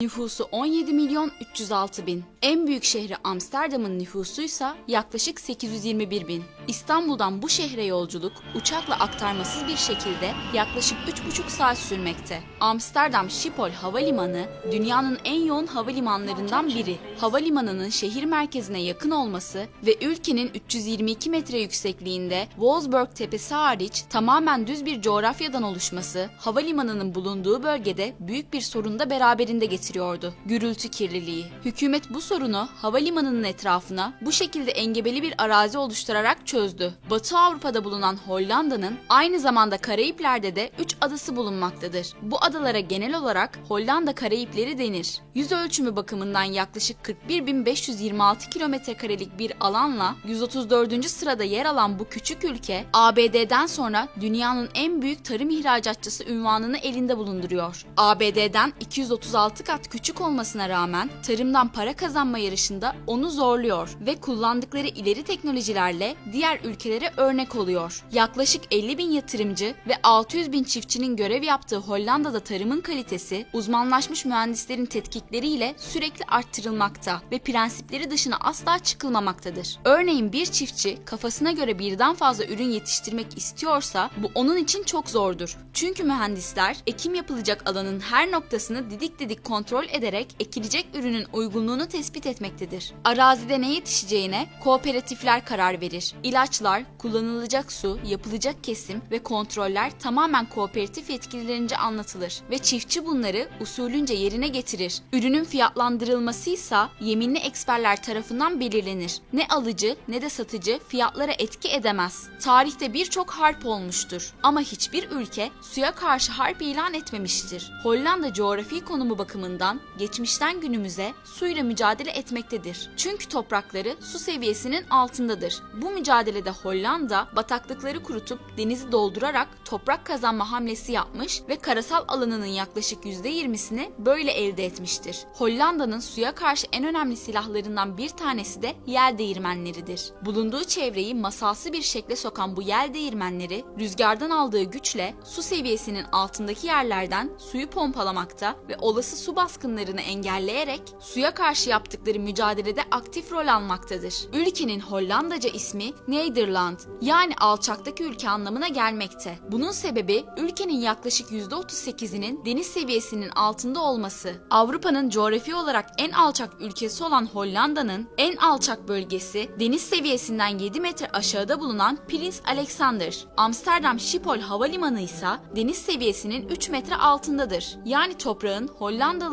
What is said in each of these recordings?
Nüfusu 17 milyon 306 bin. En büyük şehri Amsterdam'ın nüfusuysa yaklaşık 821 bin. İstanbul'dan bu şehre yolculuk uçakla aktarmasız bir şekilde yaklaşık 3,5 saat sürmekte. Amsterdam Schiphol Havalimanı dünyanın en yoğun havalimanlarından biri. Havalimanının şehir merkezine yakın olması ve ülkenin 322 metre yüksekliğinde Wolfsburg Tepesi hariç tamamen düz bir coğrafyadan oluşması havalimanının bulunduğu bölgede büyük bir sorun da beraberinde getiriyordu. Gürültü kirliliği. Hükümet bu sorunu havalimanının etrafına bu şekilde engebeli bir arazi oluşturarak çözdü. Batı Avrupa'da bulunan Hollanda'nın aynı zamanda Karayipler'de de 3 adası bulunmaktadır. Bu adalara genel olarak Hollanda Karayipleri denir. Yüz ölçümü bakımından yaklaşık 41.526 kilometrekarelik bir alanla 134. sırada yer alan bu küçük ülke ABD'den sonra dünyanın en büyük tarım ihracatçısı ünvanını elinde bulunduruyor. ABD'den 236 kat küçük olmasına rağmen tarımdan para kazanma yarışında onu zorluyor ve kullandıkları ileri teknolojilerle diğer ülkelere örnek oluyor. Yaklaşık 50 bin yatırımcı ve 600 bin çiftçinin görev yaptığı Hollanda'da tarımın kalitesi uzmanlaşmış mühendislerin tetkikleriyle sürekli arttırılmakta ve prensipleri dışına asla çıkılmamaktadır. Örneğin bir çiftçi kafasına göre birden fazla ürün yetiştirmek istiyorsa bu onun için çok zordur. Çünkü mühendisler ekim yapılacak alanın her noktasını didik didik kontrol ederek ekilecek ürünün uygunluğunu tespit etmektedir. Arazide ne yetişeceğine kooperatifler karar verir. İlaçlar, kullanılacak su, yapılacak kesim ve kontroller tamamen kooperatif yetkililerince anlatılır ve çiftçi bunları usulünce yerine getirir. Ürünün fiyatlandırılması ise yeminli eksperler tarafından belirlenir. Ne alıcı ne de satıcı fiyatlara etki edemez. Tarihte birçok harp olmuştur ama hiçbir ülke suya karşı harp ilan etmemiştir. Hollanda coğrafi konumu bakımından geçmişten günümüze suyla mücadele etmektedir. Çünkü toprakları su seviyesinin altındadır. Bu mücadelede Hollanda bataklıkları kurutup denizi doldurarak toprak kazanma hamlesi yapmış ve karasal alanının yaklaşık %20'sini böyle elde etmiştir. Hollanda'nın suya karşı en önemli silahlarından bir tanesi de yel değirmenleridir. Bulunduğu çevreyi masalsı bir şekle sokan bu yel değirmenleri rüzgardan aldığı güçle su seviyesinin altındaki yerlerden suyu pompalamakta ve olası su baskınlarını engelleyerek suya karşı yaptıkları mücadelede aktif rol almaktadır. Ülkenin Hollandaca ismi Nederland yani alçaktaki ülke anlamına gelmekte. Bunun sebebi ülkenin yaklaşık %38'inin deniz seviyesinin altında olması. Avrupa'nın coğrafi olarak en alçak ülkesi olan Hollanda'nın en alçak bölgesi deniz seviyesinden 7 metre aşağıda bulunan Prins Alexander. Amsterdam Schiphol Havalimanı ise deniz seviyesinin 3 metre altındadır. Yani toprağın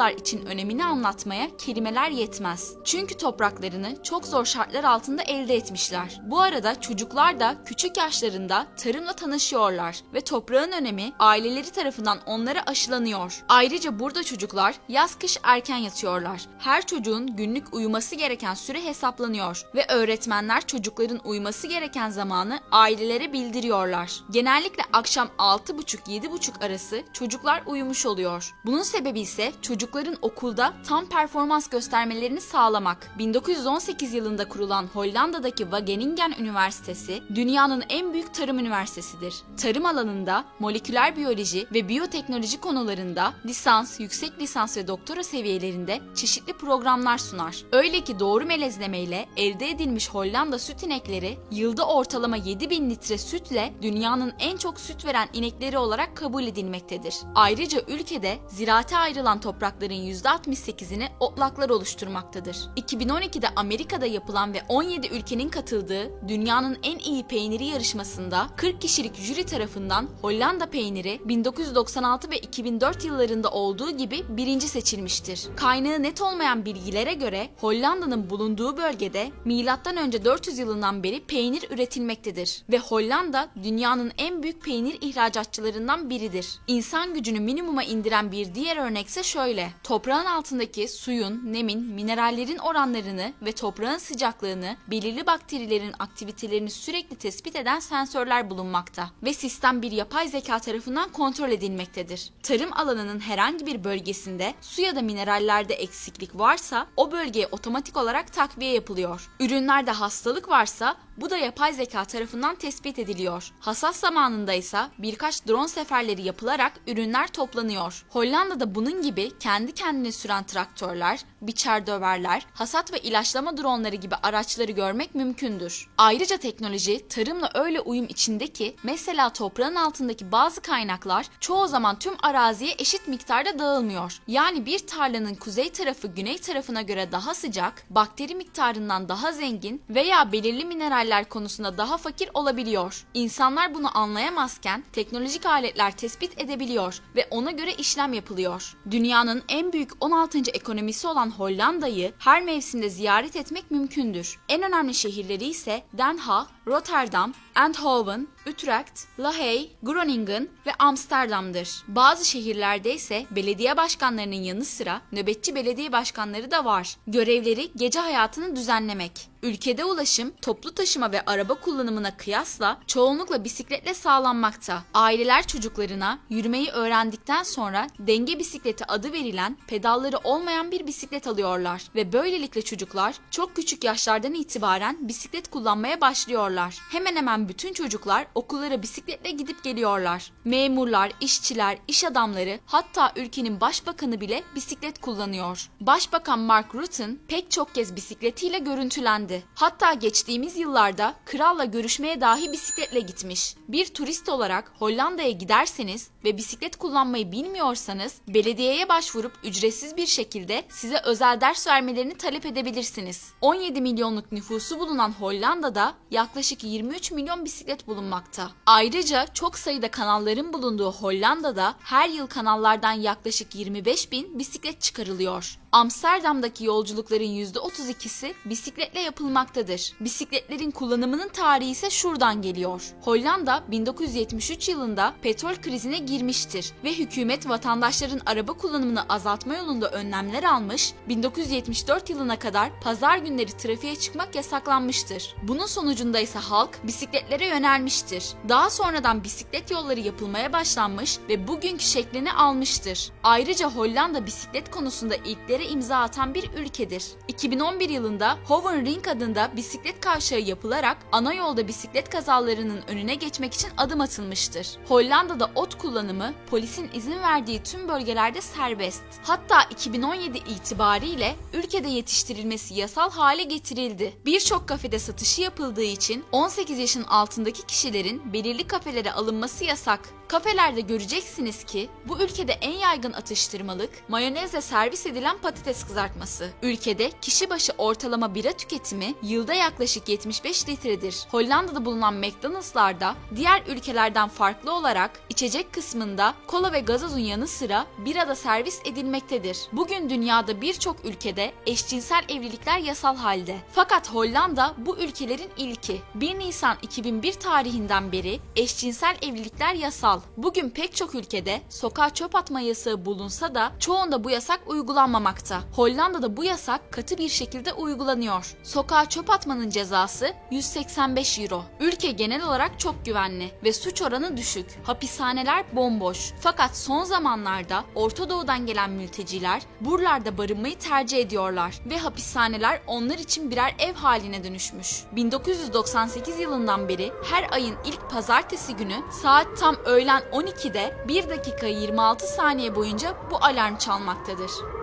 Hollandalılar için önemini anlatmaya kelimeler yetmez. Çünkü topraklarını çok zor şartlar altında elde etmişler. Bu arada çocuklar da küçük yaşlarında tarımla tanışıyorlar ve toprağın önemi aileleri tarafından onlara aşılanıyor. Ayrıca burada çocuklar yaz kış erken yatıyorlar. Her çocuğun günlük uyuması gereken süre hesaplanıyor ve öğretmenler çocukların uyuması gereken zamanı ailelere bildiriyorlar. Genellikle akşam 6.30-7.30 arası çocuklar uyumuş oluyor. Bunun sebebi ise çocukların okulda tam performans göstermelerini sağlamak. 1918 yılında kurulan Hollanda'daki Wageningen Üniversitesi dünyanın en büyük tarım üniversitesidir. Tarım alanında moleküler biyoloji ve biyoteknoloji konularında lisans, yüksek lisans ve doktora seviyelerinde çeşitli programlar sunar. Öyle ki doğru melezlemeyle elde edilmiş Hollanda süt inekleri yılda ortalama 7000 litre sütle dünyanın en çok süt veren inekleri olarak kabul edilmektedir. Ayrıca ülkede ziraate ayrılan toprakların %68'ini otlaklar oluşturmaktadır. 2012'de Amerika'da yapılan ve 17 ülkenin katıldığı dünyanın en iyi peyniri yarışmasında 40 kişilik jüri tarafından Hollanda peyniri 1996 ve 2004 yıllarında olduğu gibi birinci seçilmiştir. Kaynağı net olmayan bilgilere göre Hollanda'nın bulunduğu bölgede M.Ö. 400 yılından beri peynir üretilmektedir ve Hollanda dünyanın en büyük peynir ihracatçılarından biridir. İnsan gücünü minimuma indiren bir diğer örnekse şöyle. Toprağın altındaki suyun, nemin, minerallerin oranlarını ve toprağın sıcaklığını belirli bakterilerin aktivitelerini sürekli tespit eden sensörler bulunmakta ve sistem bir yapay zeka tarafından kontrol edilmektedir. Tarım alanının herhangi bir bölgesinde su ya da minerallerde eksiklik varsa o bölgeye otomatik olarak takviye yapılıyor. Ürünlerde hastalık varsa Bu da yapay zeka tarafından tespit ediliyor. Hasat zamanında ise birkaç drone seferleri yapılarak ürünler toplanıyor. Hollanda'da bunun gibi kendi kendine süren traktörler, biçer döverler, hasat ve ilaçlama dronları gibi araçları görmek mümkündür. Ayrıca teknoloji tarımla öyle uyum içinde ki mesela toprağın altındaki bazı kaynaklar çoğu zaman tüm araziye eşit miktarda dağılmıyor. Yani bir tarlanın kuzey tarafı güney tarafına göre daha sıcak, bakteri miktarından daha zengin veya belirli mineraller konusunda daha fakir olabiliyor. İnsanlar bunu anlayamazken teknolojik aletler tespit edebiliyor ve ona göre işlem yapılıyor. Dünyanın en büyük 16. ekonomisi olan Hollanda'yı her mevsimde ziyaret etmek mümkündür. En önemli şehirleri ise Den Haag, Rotterdam, Eindhoven, Utrecht, La Haye, Groningen ve Amsterdam'dır. Bazı şehirlerde ise belediye başkanlarının yanı sıra nöbetçi belediye başkanları da var. Görevleri gece hayatını düzenlemek. Ülkede ulaşım, toplu taşıma ve araba kullanımına kıyasla çoğunlukla bisikletle sağlanmakta. Aileler çocuklarına yürümeyi öğrendikten sonra denge bisikleti adı verilen pedalları olmayan bir bisiklet alıyorlar ve böylelikle çocuklar çok küçük yaşlardan itibaren bisiklet kullanmaya başlıyorlar. Hemen hemen bütün çocuklar okullara bisikletle gidip geliyorlar. Memurlar, işçiler, iş adamları hatta ülkenin başbakanı bile bisiklet kullanıyor. Başbakan Mark Rutte pek çok kez bisikletiyle görüntülendi. Hatta geçtiğimiz yıllarda kralla görüşmeye dahi bisikletle gitmiş. Bir turist olarak Hollanda'ya giderseniz ve bisiklet kullanmayı bilmiyorsanız belediyeye başvurup ücretsiz bir şekilde size özel ders vermelerini talep edebilirsiniz. 17 milyonluk nüfusu bulunan Hollanda'da yaklaşık 23 milyon bisiklet bulunmakta. Ayrıca çok sayıda kanalların bulunduğu Hollanda'da her yıl kanallardan yaklaşık 25 bin bisiklet çıkarılıyor. Amsterdam'daki yolculukların %32'si bisikletle yapılmaktadır. Bisikletlerin kullanımının tarihi ise şuradan geliyor. Hollanda 1973 yılında petrol krizine girmiştir ve hükümet vatandaşların araba kullanımını azaltma yolunda önlemler almış, 1974 yılına kadar pazar günleri trafiğe çıkmak yasaklanmıştır. Bunun sonucunda ise halk bisikletlere yönelmiştir. Daha sonradan bisiklet yolları yapılmaya başlanmış ve bugünkü şeklini almıştır. Ayrıca Hollanda bisiklet konusunda ilklere imza atan bir ülkedir. 2011 yılında Hovenring adında bisiklet kavşağı yapılarak ana yolda bisiklet kazalarının önüne geçmek için adım atılmıştır. Hollanda'da ot kullanımı polisin izin verdiği tüm bölgelerde serbest. Hatta 2017 itibariyle ülkede yetiştirilmesi yasal hale getirildi. Birçok kafede satışı yapıldığı için 18 yaşın altındaki kişilerin belirli kafelere alınması yasak. Kafelerde göreceksiniz ki bu ülkede en yaygın atıştırmalık mayonezle servis edilen patates kızartması. Ülkede kişi başı ortalama bira tüketimi yılda yaklaşık 75 litredir. Hollanda'da bulunan McDonald'slarda diğer ülkelerden farklı olarak içecek kısmında kola ve gazozun yanı sıra bira da servis edilmektedir. Bugün dünyada birçok ülkede eşcinsel evlilikler yasal halde. Fakat Hollanda bu ülkelerin ilki. 1 Nisan 2001 tarihinden beri eşcinsel evlilikler yasal. Bugün pek çok ülkede sokağa çöp atma yasağı bulunsa da çoğunda bu yasak uygulanmamakta. Hollanda'da bu yasak katı bir şekilde uygulanıyor. Sokağa çöp atmanın cezası 185 euro. Ülke genel olarak çok güvenli ve suç oranı düşük. Hapishaneler bomboş. Fakat son zamanlarda Orta Doğu'dan gelen mülteciler buralarda barınmayı tercih ediyorlar ve hapishaneler onlar için birer ev haline dönüşmüş. 1998 yılından beri her ayın ilk pazartesi günü saat tam öğlen 12'de 1 dakika 26 saniye boyunca bu alarm çalmaktadır.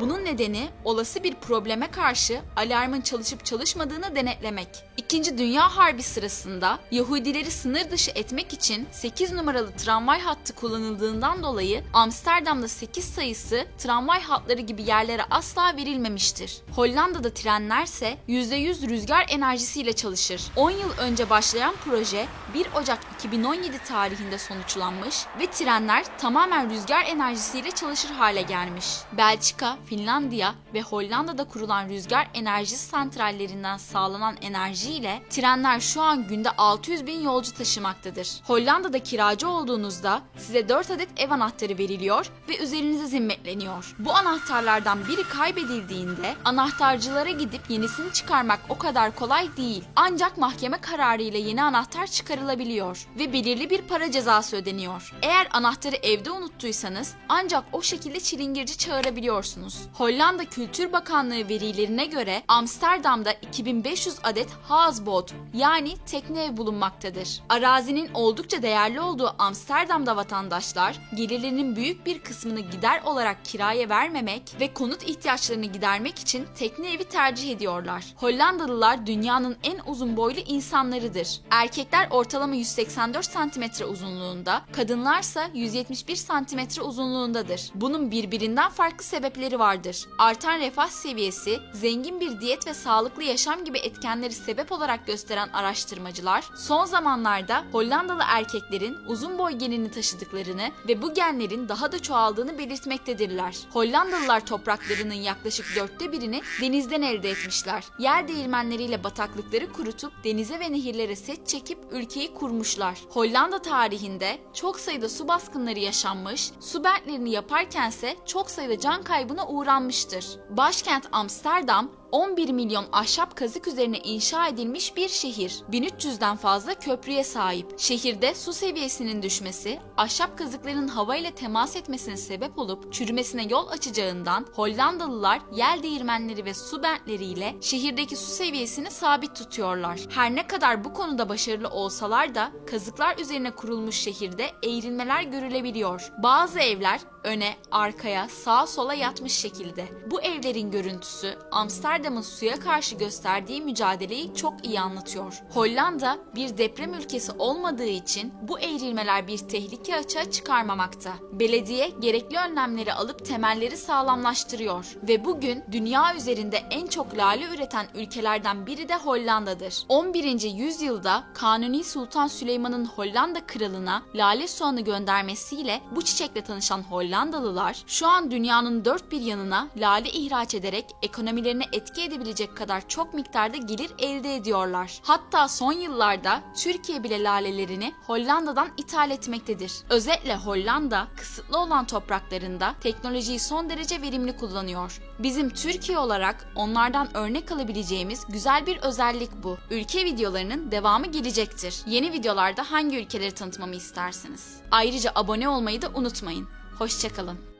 Bunun nedeni olası bir probleme karşı alarmın çalışıp çalışmadığını denetlemek. İkinci Dünya Harbi sırasında Yahudileri sınır dışı etmek için 8 numaralı tramvay hattı kullanıldığından dolayı Amsterdam'da 8 sayısı tramvay hatları gibi yerlere asla verilmemiştir. Hollanda'da trenlerse %100 rüzgar enerjisiyle çalışır. 10 yıl önce başlayan proje 1 Ocak 2017 tarihinde sonuçlanmış ve trenler tamamen rüzgar enerjisiyle çalışır hale gelmiş. Belçika, Finlandiya ve Hollanda'da kurulan rüzgar enerji santrallerinden sağlanan enerji ile trenler şu an günde 600 bin yolcu taşımaktadır. Hollanda'da kiracı olduğunuzda size 4 adet ev anahtarı veriliyor ve üzerinize zimmetleniyor. Bu anahtarlardan biri kaybedildiğinde anahtarcılara gidip yenisini çıkarmak o kadar kolay değil. Ancak mahkeme kararı ile yeni anahtar çıkarılabiliyor ve belirli bir para cezası ödeniyor. Eğer anahtarı evde unuttuysanız ancak o şekilde çilingirci çağırabiliyorsunuz. Hollanda Kültür Bakanlığı verilerine göre Amsterdam'da 2500 adet houseboat yani tekne ev bulunmaktadır. Arazinin oldukça değerli olduğu Amsterdam'da vatandaşlar gelirlerinin büyük bir kısmını gider olarak kiraya vermemek ve konut ihtiyaçlarını gidermek için tekne evi tercih ediyorlar. Hollandalılar dünyanın en uzun boylu insanlarıdır. Erkekler ortalama 184 cm uzunluğunda, kadınlarsa 171 cm uzunluğundadır. Bunun birbirinden farklı sebepleri vardır. Artan refah seviyesi, zengin bir diyet ve sağlıklı yaşam gibi etkenleri sebep olarak gösteren araştırmacılar, son zamanlarda Hollandalı erkeklerin uzun boy genini taşıdıklarını ve bu genlerin daha da çoğaldığını belirtmektedirler. Hollandalılar topraklarının yaklaşık dörtte birini denizden elde etmişler. Yer değirmenleriyle bataklıkları kurutup denize ve nehirlere set çekip ülkeyi kurmuşlar. Hollanda tarihinde çok sayıda su baskınları yaşanmış, su bentlerini yaparkense çok sayıda can kaybına uğranmıştır. Başkent Amsterdam 11 milyon ahşap kazık üzerine inşa edilmiş bir şehir. 1300'den fazla köprüye sahip. Şehirde su seviyesinin düşmesi, ahşap kazıkların havayla temas etmesine sebep olup çürümesine yol açacağından Hollandalılar yel değirmenleri ve su bentleriyle şehirdeki su seviyesini sabit tutuyorlar. Her ne kadar bu konuda başarılı olsalar da kazıklar üzerine kurulmuş şehirde eğrilmeler görülebiliyor. Bazı evler öne, arkaya, sağa sola yatmış şekilde. Bu evlerin görüntüsü Amsterdam'ın suya karşı gösterdiği mücadeleyi çok iyi anlatıyor. Hollanda bir deprem ülkesi olmadığı için bu eğrilmeler bir tehlike açığa çıkarmamakta. Belediye gerekli önlemleri alıp temelleri sağlamlaştırıyor ve bugün dünya üzerinde en çok lale üreten ülkelerden biri de Hollanda'dır. 11. yüzyılda Kanuni Sultan Süleyman'ın Hollanda kralına lale soğanı göndermesiyle bu çiçekle tanışan Hollandalılar şu an dünyanın dört bir yanına lale ihraç ederek ekonomilerine etki edebilecek kadar çok miktarda gelir elde ediyorlar. Hatta son yıllarda Türkiye bile lalelerini Hollanda'dan ithal etmektedir. Özetle Hollanda kısıtlı olan topraklarında teknolojiyi son derece verimli kullanıyor. Bizim Türkiye olarak onlardan örnek alabileceğimiz güzel bir özellik bu. Ülke videolarının devamı gelecektir. Yeni videolarda hangi ülkeleri tanıtmamı istersiniz? Ayrıca abone olmayı da unutmayın. Hoşçakalın.